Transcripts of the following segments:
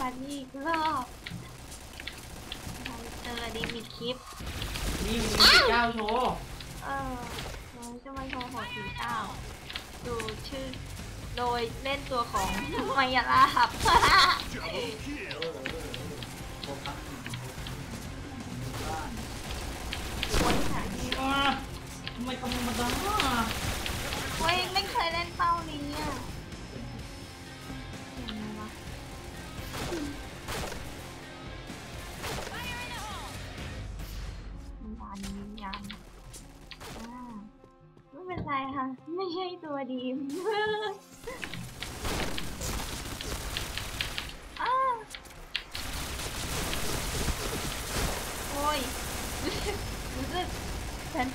วัสดีอีกรอบเราเจอดีมิดคลิป นี่มีสิบเก้าโชว์เออเราจะมาโชว์หกสี่เก้าดูชื่อ โดยเล่นตัวของมายาลาบโฟกัสคนหาที่อ่าทำไมธรรมดาเว้ย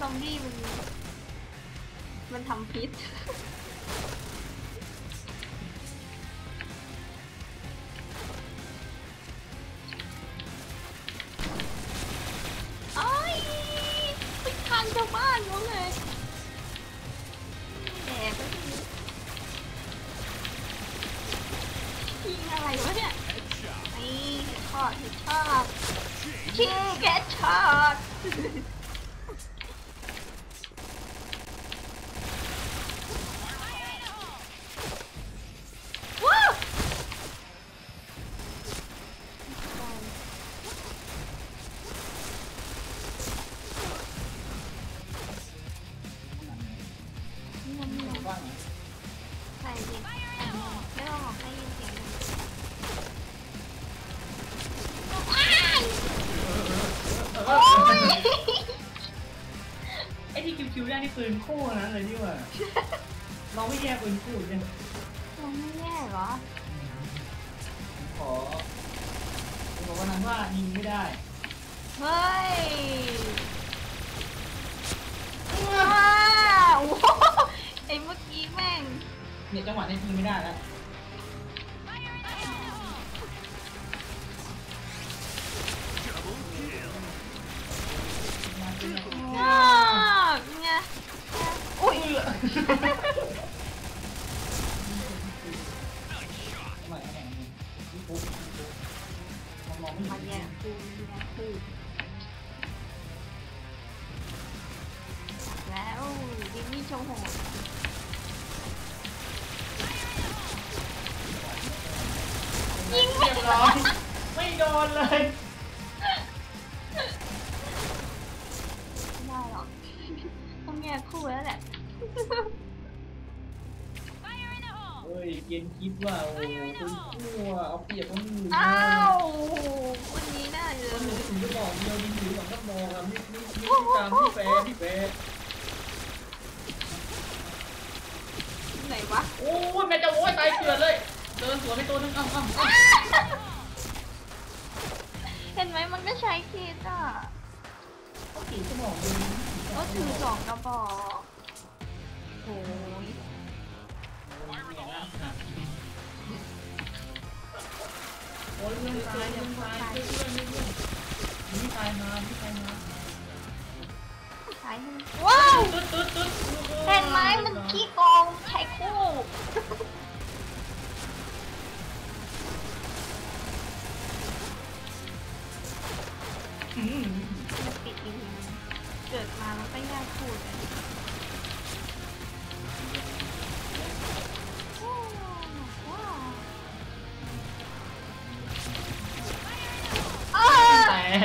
อมบี้มัน มันทำพิษ โอ้ยไปทางชาวบ้านเขาเลยแหมไปทียิงอะไรวะเนี่ยนี่ทอดทอดคิงแกทช็อต นี่ปืนคู่นะเลยที่ว่า เราไม่แยกปืนคู่เนี่ยมันไม่แย่เหรอขอบอกว่านั้นว่ายิงไม่ได้ เฮ้ยว้าวโอ้โหไอ้เมื่อกี้แม่งเนี่ยจังหวะนี้ยิงไม่ได้แล้วว้ ชว์โหดยิงเรียบร้อยไม่โดนเลยไม่ได้หรอกต้องแย่คู่แล้วแหละเฮ้ยเกณฑ์คิดว่าโอ้คุณคู่อะเอาเปรียบคนอื่นอ้าววันนี้น่าจะคนอื่นจะบอกเดียวดีถือสองก็มองอะนี่นี่นี่ตามที่แฟร์ที่แฟร์ ไห นวะโอ้ยแม่จะโอ้ยตายเกลือนเลย เดินสวนไปตัวนึงอ้าวอ้าวอ้าวเห็นไหมมันก็ใช้คิดอะเขาขี่สมองเลยก็ถือสองกระบอกโอ้ยโอ้ยเพื่อนตายยังตายเพื่อนเพื่อนเพื่อนนี่ตายมานี่ตายมาใช้ให้ว้าวตุ๊ดตุ๊ดตุ๊ดเห็นไหมมันขี้โกงใช้ คู่มันติดอีกเกิดมาแล้วก็แยกคู่เลยว้าวอ้ แต่อะไร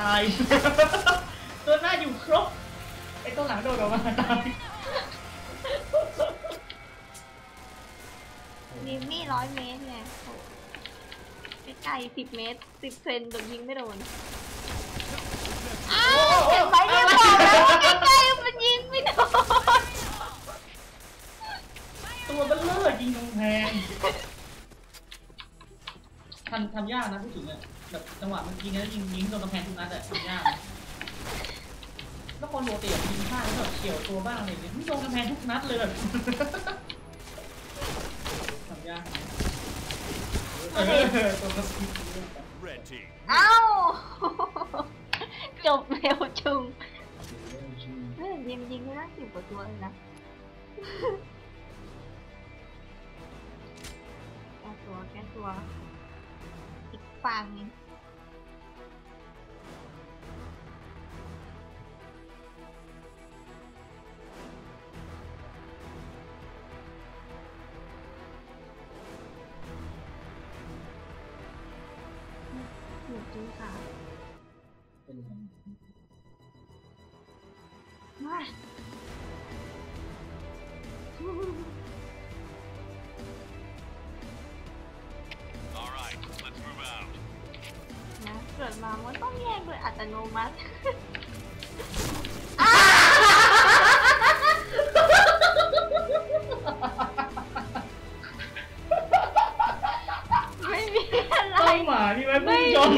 ตัวหน้าตัวหลังตาย ตัวหน้าอยู่ครบอ้ตัวหลังโดดออกมาตายมีมี่ร้อยเมตรไงโอ้ไกลสิบเมตรสิบเซนโดนยิงไม่โดน อ้าวเห็นไหมเนี่ยบอกแล้วว่าใกล้ๆมันยิงไม่โดน ตัวเบลเลอร์ยิงกำแพงทำทำยากนะพูดถึงอะ แบบจังหวะเมันยิงแล้วยิงยิงโดนกำแพงทุกนัดอะทำยากแล้วคนโรเตทยิงพลาดแล้วแบบเฉียวตัวบ้างอะไรอย่างเงี้ยไม่โดนกำแพงทุกนัดเลยแบบทำยากเออตัวก็สกิปเอ้าจบเร็วจุงเฮ้ยยิงยิงไม่ได้สิบกว่าตัวเลยนะแก้ตัวแก้ตัว อีก เกิดมามันต้องแยกโดยอัตโนมัติไม่มีอะไรเป้าหมายมีไว้พุ่ไม่งมีชน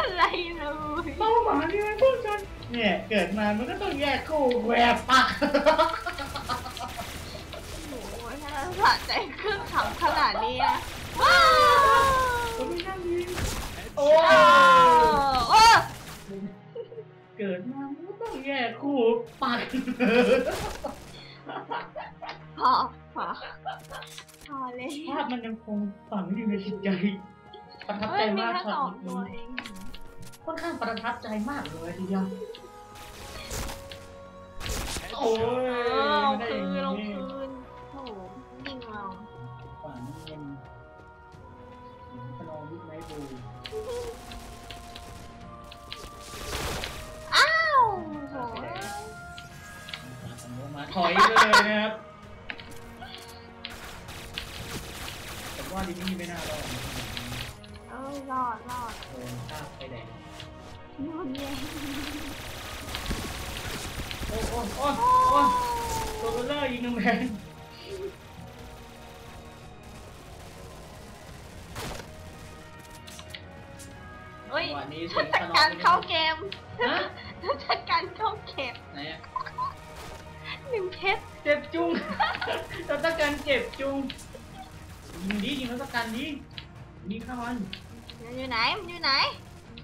อะไรเลยเป้าหมายมีไว้พุ่งชนเนี่ยเกิดมามันก็ต้องแยกคู่แหวกปักโอ้โหถ้าสะใจเครื่องขำขนาดนี้อะ ปักพอพอพอเลยภาพมันยังคงฝังอยู่ในจิตใจ ประทับเฮ้ใจยมีมากแค่ช็สอองตตัวนี้เองค่อนข้างประทับใจมากเลยทีเดียวโอ้ Headshot. ยเออเอาไม่ได้คือนย่างเอานี้คืนโอ้โหยิงเราฝันเย็นขนมไม้บู มาถอยเลยนะครับผมว่าดิมี่ไม่น่ารอดเออรอดรอดโดนภาไปแดงโดนแย่งโอ้โอ้โอ้โอ้ตัวเลเลอร์ยิงกำแพงเฮ้ยวันนี้ทัศการเข้าเกมฮะทัศ เพชรเจ็บจุงตัวตะกันเจ็บจุงยิงดียิงตัวตะกันดียิงเข้ามันมันอยู่ไหนมันอยู่ไหน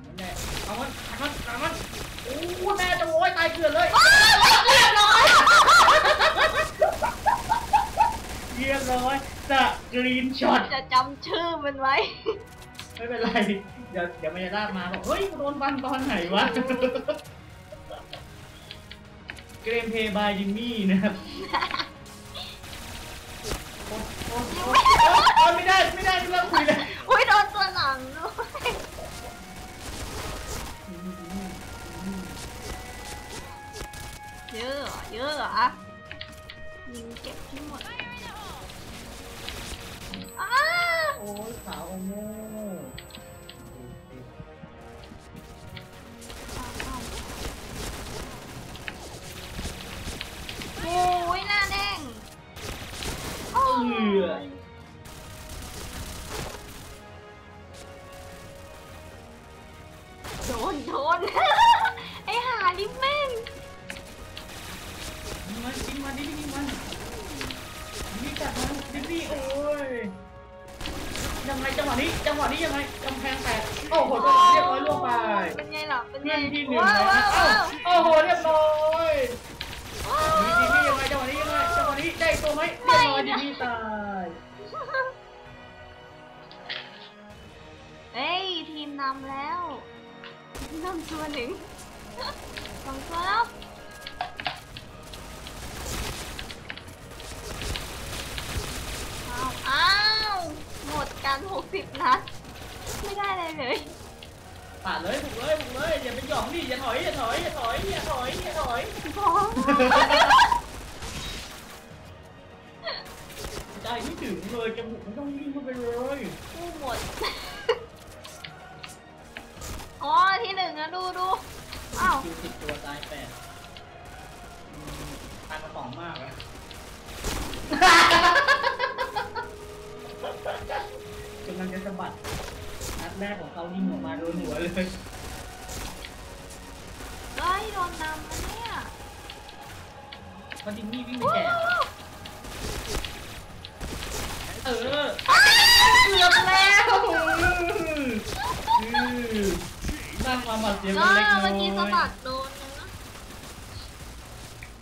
นั่นแหละเอามันเอามันเอามันโอ้แม่จะโวยตายเกลือนเลยว้าวเรียบร้อยเรียบร้อยสกรีนช็อตจะจำชื่อมันไว้ไม่เป็นไร เดี๋ยวเดี๋ยวมันจะลากมาบอกเฮ้ยกูโดนฟันตอนไหนวะ เกมเพย์บายจิมมี่นะครับโอ๊ยโอ๊ยโอ๊ยโอ๊ยไม่ได้ไม่ได้ไม่เลิกคุยเลยอุ้ยโดนตัวหลังด้วยเยอะเหรอเยอะเหรอยิงเก็บที่หมดอ้าโอ้ยขาวโอโม่ งหวะนี้ยังไงกำแพงแตกโอ้โหโดนเรียบร้อยล่วงไปเป็นไงล่ะเป็นไงเพื่อนที่หนึ่งนะว้าวเอ้าวโอ้โหเรียบร้อยดีดีนี่ยังไงจังหวะนี้ยังไงจังหวะนี้ได้ตัวไหมเรียบร้อยดีนี่ตายเฮ้ยทีมนำแล้วนำตัวหนึ่งสองตัวแล้ว กันหกสิบนัด ไม่ได้อะไรเลยปาดเลยบุกเลยบุกเลยอย่าเป็นหยองดิอย่าถอยอย่าถอยอย่าถอยอย่าถอยอย่าถอยพอใจไม่ถึงเลยจะบุกไม่ต้องวิ่งเข้าไปเลยกู้หมด อ๋อที่หนึ่งนะดูดูอ้าวคิวสิบตัว บาดเจ็บก็เล็กน้อยเมื่อกี้สะบัดโดนนะ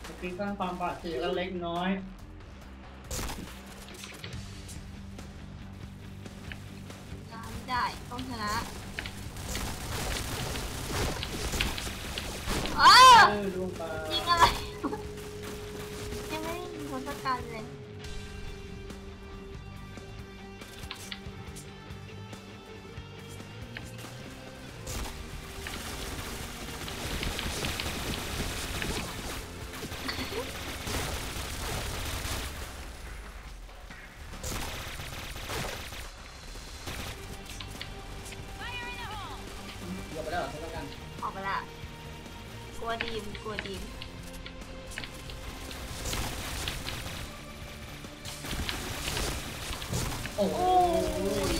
เมื่อกี้สร้างความบาดเจ็บเล็กน้อยได้ต้องชนะเออเอยิงอะไร ยังไม่ได้ยิงคนสักกันเลย โ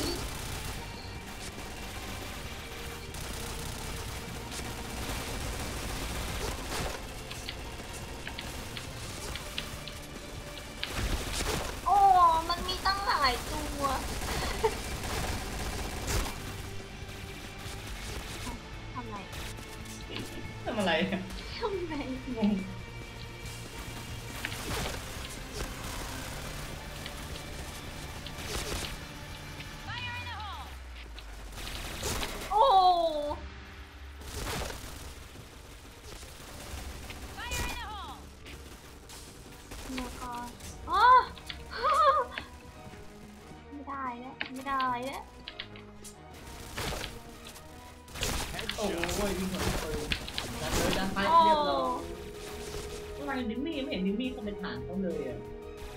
ดิมมี่ไม่เห็นดิมมี่เขาเป็นฐานเขาเลยอะ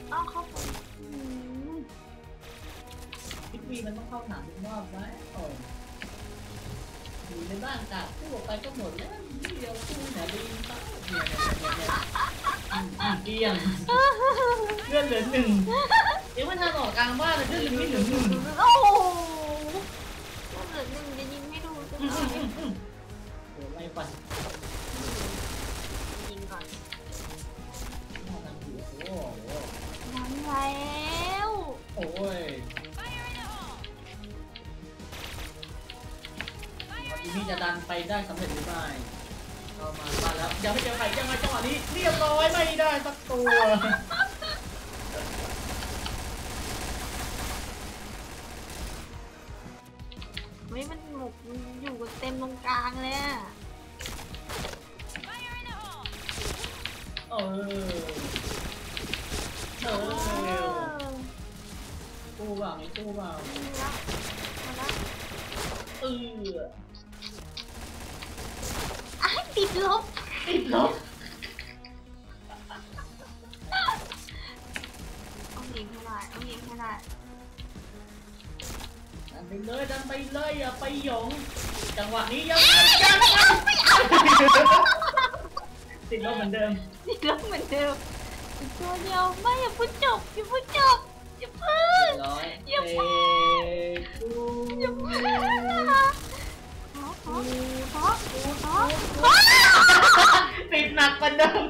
เอาเข้าไปอืมดิมมี่มันต้องเข้าฐานทุกรอบไหมโอ้ยอยู่ในบ้านกาดสู้ออกไปก็หมดแล้วนี่เดียวสู้ไหนดีเขาเนี่ยเนี่ยเนี่ยเนี่ยอืมอืมเกลี้ยงเลื่อนเหลือหนึ่งเดี๋ยวมันจะออกกลางบ้านเลยเลื่อนเหลือไม่เหลือหนึ่งโอ้โหเหลือหนึ่งจะยิงไม่ดูจะอืมเอาอืมอืมโอ้ยไล่ฟันยิงก่อนโอ้โหนั้นแล้วโอ้ยทีนี้จะดันไปได้สำเร็จหรือไม่เข้ามาบ้านแล้วยังไม่เจอใครยังไงจังหวะนี้เรียบร้อยไม่ได้สักตัวเฮ้ยมันหมกมันอยู่กันเต็มตรงกลางเลยอะเออเออตู้เปล่ามีตู้เปล่ายิงแล้วมาแล้วเอออ้ติดลบติดลบต้องยิงให้ได้ต้องยิงให้ได้ดันไปเลยดันไปเลยอย่าไปหยงจังหวะนี้ยังยังยังติดลบเหมือนเดิมติดลบเหมือนเดิม ตัวเดียวไม่อย่าพิ่งจบอย่าพิ่งจบอย่าพิ่งเรียบร้อยอย่าพูกูอย่าพิ่งขอขอขอขอขอติดหนักกว่าเดิม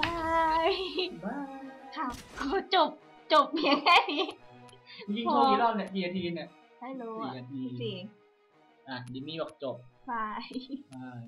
บายบ้าค่ะก็จบจบเพียงแค่นี้ยิงโชว์กี่รอบเนี่ยกี่นาทีเนี่ยได้รู้อะสี่นาทีสี่อะดิมี่บอกจบบายอ่า